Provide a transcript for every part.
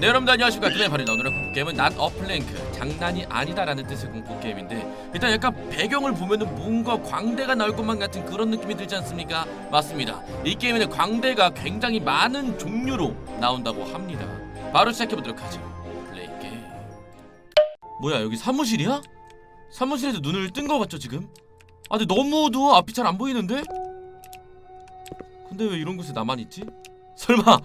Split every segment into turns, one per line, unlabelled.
네 여러분들 안녕하십니까 김해발이다 오늘의 공포게임은 난 어플랭크 장난이 아니다라는 뜻의 공포게임인데 일단 약간 배경을 보면은 뭔가 광대가 나올 것만 같은 그런 느낌이 들지 않습니까? 맞습니다 이 게임에는 광대가 굉장히 많은 종류로 나온다고 합니다 바로 시작해보도록 하죠 플레이 게임 뭐야 여기 사무실이야? 사무실에서 눈을 뜬 거 같죠 지금? 아 근데 너무 어두워 앞이 잘 안 보이는데? 근데 왜 이런 곳에 나만 있지? 설마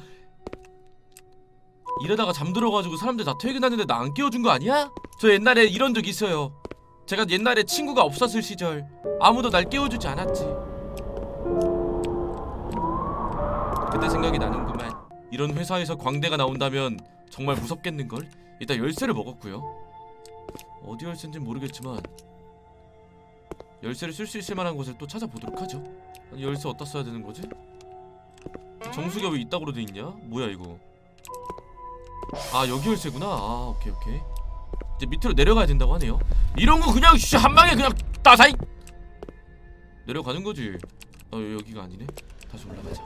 이러다가 잠들어가지고 사람들 다 퇴근하는데 나 안 깨워준 거 아니야? 저 옛날에 이런 적 있어요. 제가 옛날에 친구가 없었을 시절 아무도 날 깨워주지 않았지. 그때 생각이 나는구만. 이런 회사에서 광대가 나온다면 정말 무섭겠는걸? 일단 열쇠를 먹었고요. 어디 열쇠인지 모르겠지만 열쇠를 쓸 수 있을 만한 곳을 또 찾아보도록 하죠. 열쇠 어디다 써야 되는 거지? 정수기가 왜 이따구로 돼 있냐? 뭐야 이거? 아 여기 열쇠구나. 아 오케이 오케이. 이제 밑으로 내려가야 된다고 하네요. 이런 거 그냥 씨, 한 방에 그냥 따사이. 내려가는 거지. 어 여기가 아니네. 다시 올라가자.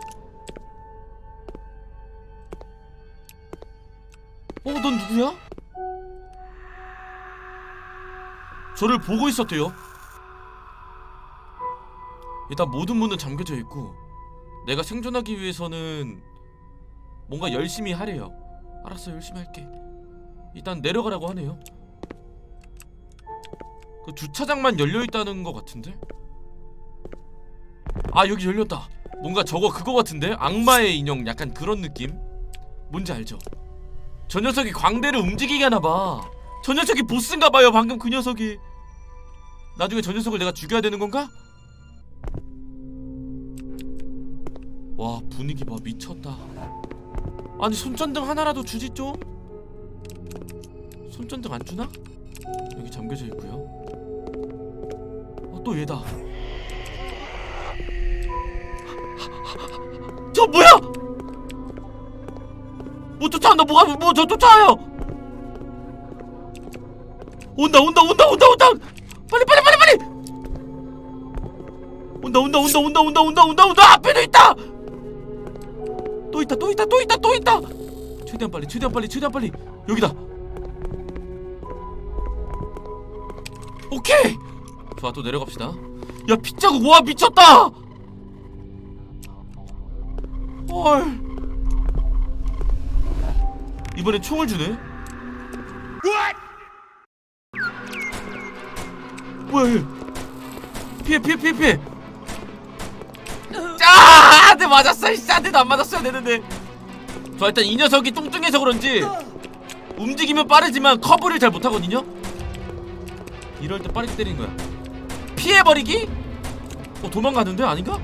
어넌 누구야? 저를 보고 있었대요. 일단 모든 문은 잠겨져 있고 내가 생존하기 위해서는 뭔가 열심히 하래요 알았어 열심히 할게 일단 내려가라고 하네요 그 주차장만 열려있다는 것 같은데? 아 여기 열렸다 뭔가 저거 그거 같은데? 악마의 인형 약간 그런 느낌? 뭔지 알죠? 저 녀석이 광대를 움직이게 하나봐 저 녀석이 보스인가봐요 방금 그 녀석이 나중에 저 녀석을 내가 죽여야 되는 건가? 와 분위기 봐 미쳤다 아니 손전등 하나라도 주지 좀? 손전등 안 주나? 여기 잠겨져 있고요. 어, 또 얘다. 저 뭐야? 뭐 쫓아온다 뭐가 뭐저 쫓아와요! 온다 온다 온다 온다 온다! 빨리 빨리 빨리 빨리! 온다 온다 온다 온다 온다 온다 온다 온다! 앞에도 있다 또 있다 또 있다 또 있다 또 있다! 최대한 빨리 최대한 빨리 최대한 빨리! 여기다! 오케이! 좋아 또 내려갑시다. 야 핏자국 와 미쳤다! 헐! 이번엔 총을 주네? 뭐야 얘? 피해 피해 피해 피해 맞았어 씨 한대도 안 맞았어야 되는데. 저 일단 이 녀석이 뚱뚱해서 그런지 움직이면 빠르지만 커브를 잘 못하거든요? 이럴 때 빠르게 때리는 거야. 피해버리기? 어 도망가는데? 아닌가?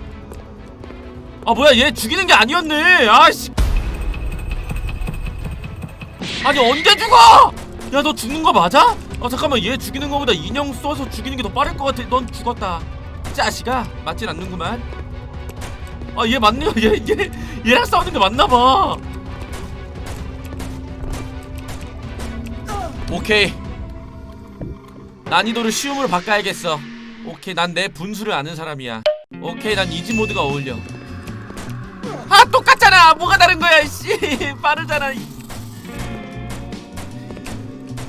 아 뭐야 얘 죽이는 게 아니었네. 아씨. 아니 언제 죽어? 야 너 죽는 거 맞아? 아 잠깐만 얘 죽이는 거보다 인형 쏘서 죽이는 게 더 빠를 것 같아. 넌 죽었다. 짜식아 맞진 않는구만 아 얘 맞네요. 얘, 얘 얘랑 싸우는 게 맞나봐. 오케이. 난이도를 쉬움으로 바꿔야겠어. 오케이 난 내 분수를 아는 사람이야. 오케이 난 이지 모드가 어울려. 아 똑같잖아. 뭐가 다른 거야 씨. 빠르잖아 이.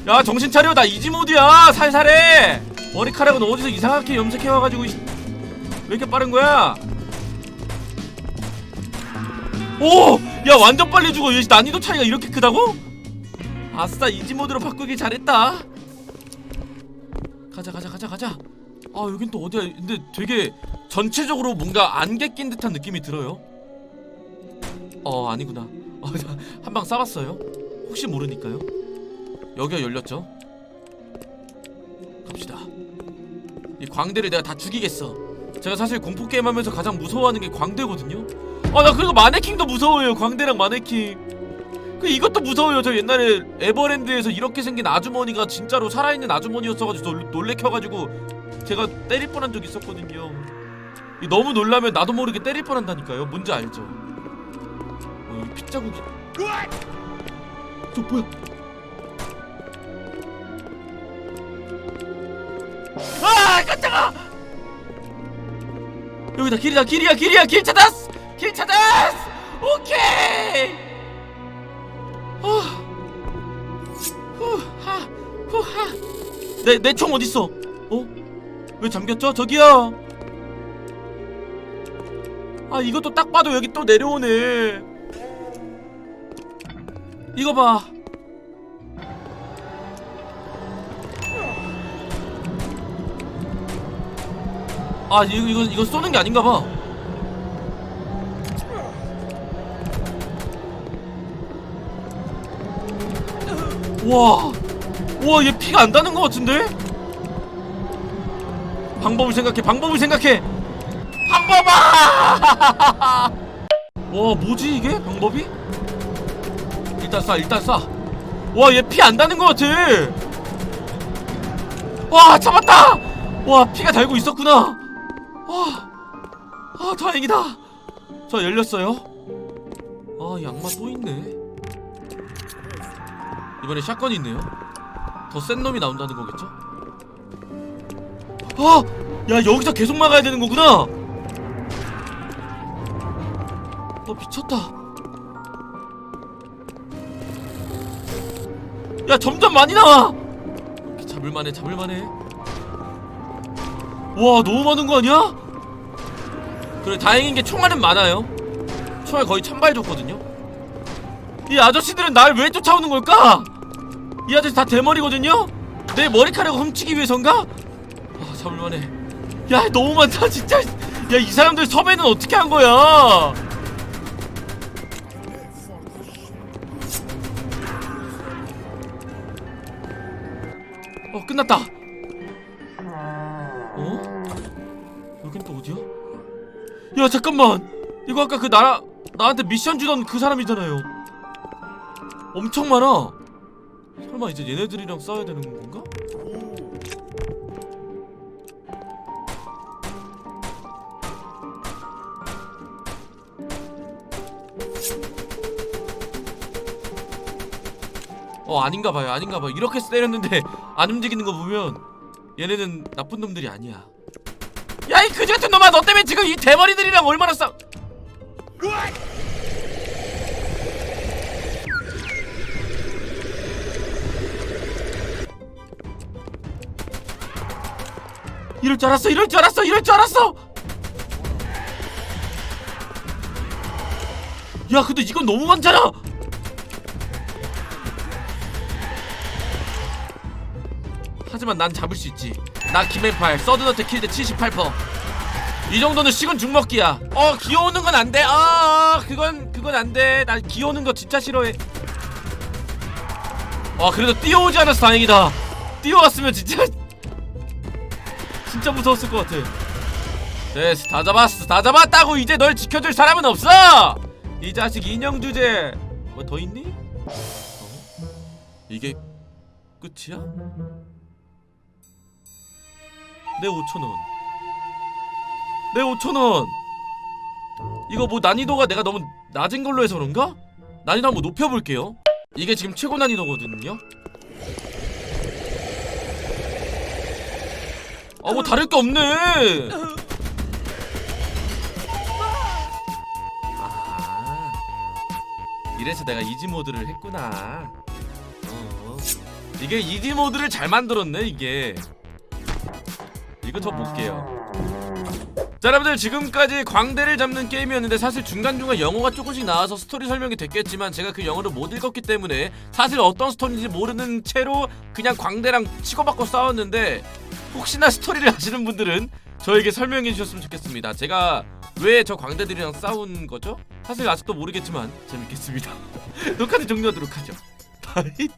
야 정신 차려. 나 이지 모드야. 살살해. 머리카락은 어디서 이상하게 염색해와가지고 이- 왜 이렇게 빠른 거야 오! 야 완전 빨리 죽어. 얘 난이도 차이가 이렇게 크다고? 아싸 이지 모드로 바꾸기 잘했다. 가자 가자 가자 가자. 아 여긴 또 어디야? 근데 되게 전체적으로 뭔가 안개 낀 듯한 느낌이 들어요. 어 아니구나. 어, 한방 쏴봤어요? 혹시 모르니까요. 여기가 열렸죠? 갑시다. 이 광대를 내가 다 죽이겠어. 제가 사실 공포게임 하면서 가장 무서워하는 게 광대거든요 아 나 그리고 마네킹도 무서워요. 광대랑 마네킹. 그 이것도 무서워요. 저 옛날에 에버랜드에서 이렇게 생긴 아주머니가 진짜로 살아있는 아주머니였어가지고 놀, 놀래켜가지고 제가 때릴 뻔한 적 있었거든요. 이 너무 놀라면 나도 모르게 때릴 뻔한다니까요. 뭔지 알죠? 어, 이 핏자국이. 저 뭐야? 아 깜짝아! 여기다 길이다 길이야 길이야 길 찾았어 길 찾았어! 오케이! 내, 내 총 어딨어? 어? 왜 잠겼죠? 저기요! 아, 이것도 딱 봐도 여기 또 내려오네. 이거 봐. 아, 이거, 이거, 이거 쏘는 게 아닌가 봐. 와, 와, 얘 피가 안 다는 것 같은데? 방법을 생각해, 방법을 생각해. 방법아! 와, 뭐지 이게 방법이? 일단 쏴, 일단 쏴. 와, 얘 피 안 다는 것 같아. 와, 잡았다. 와, 피가 달고 있었구나. 와, 아, 다행이다. 저 열렸어요. 아, 이 악마 또 있네. 이번에 샷건이 있네요. 더 센 놈이 나온다는 거겠죠? 아! 야 여기서 계속 막아야 되는 거구나! 어 미쳤다 야 점점 많이 나와! 잡을만해 잡을만해 와 너무 많은 거 아니야? 그래 다행인 게 총알은 많아요 총알 거의 천발 줬거든요 이 아저씨들은 날 왜 쫓아오는 걸까? 이 아저씨 다 대머리거든요? 내 머리카락을 훔치기 위해선가? 아 잡을만해 야 너무 많다 진짜 야 이 사람들 섭외는 어떻게 한 거야 어 끝났다 어? 여긴 또 어디야? 야 잠깐만 이거 아까 그 나, 나한테 미션 주던 그 사람이잖아요 엄청 많아 설마 이제 얘네들이랑 싸워야 되는 건가? 어 아닌가 봐요 아닌가 봐요. 이렇게 때렸는데 안 움직이는 거 보면 얘네는 나쁜 놈들이 아니야. 야 이 그지 같은 놈아 너 때문에 지금 이 대머리들이랑 얼마나 싸 이럴 줄 알았어 이럴 줄 알았어 이럴 줄 알았어! 야 근데 이건 너무 많잖아! 하지만 난 잡을 수 있지. 나 김앤팔 서든어택 킬드 78%이 정도는 식은 죽먹기야. 어 기어오는 건 안돼. 아 그건 그건 안돼. 난 기어오는 거 진짜 싫어해. 와 그래도 뛰어오지 않아서 다행이다. 뛰어왔으면 진짜 진짜 무서웠을 것 같아. 됐어, 다 잡았어, 다 잡았다고 이제 널 지켜줄 사람은 없어. 이 자식 인형 주제. 뭐 더 있니? 어? 이게 끝이야? 내 5천 원. 내 5천 원. 이거 뭐 난이도가 내가 너무 낮은 걸로 해서 그런가? 난이도 한번 높여볼게요. 이게 지금 최고 난이도거든요. 아 뭐 다를 게 없네. 아 이래서 내가 이지 모드를 했구나. 어 이게 이지 모드를 잘 만들었네 이게. 이거 더 볼게요. 자 여러분들 지금까지 광대를 잡는 게임이었는데 사실 중간중간 영어가 조금씩 나와서 스토리 설명이 됐겠지만 제가 그 영어를 못 읽었기 때문에 사실 어떤 스토리인지 모르는 채로 그냥 광대랑 치고받고 싸웠는데 혹시나 스토리를 아시는 분들은 저에게 설명해 주셨으면 좋겠습니다. 제가 왜 저 광대들이랑 싸운 거죠? 사실 아직도 모르겠지만 재밌겠습니다. 녹화는 종료하도록 하죠. 바이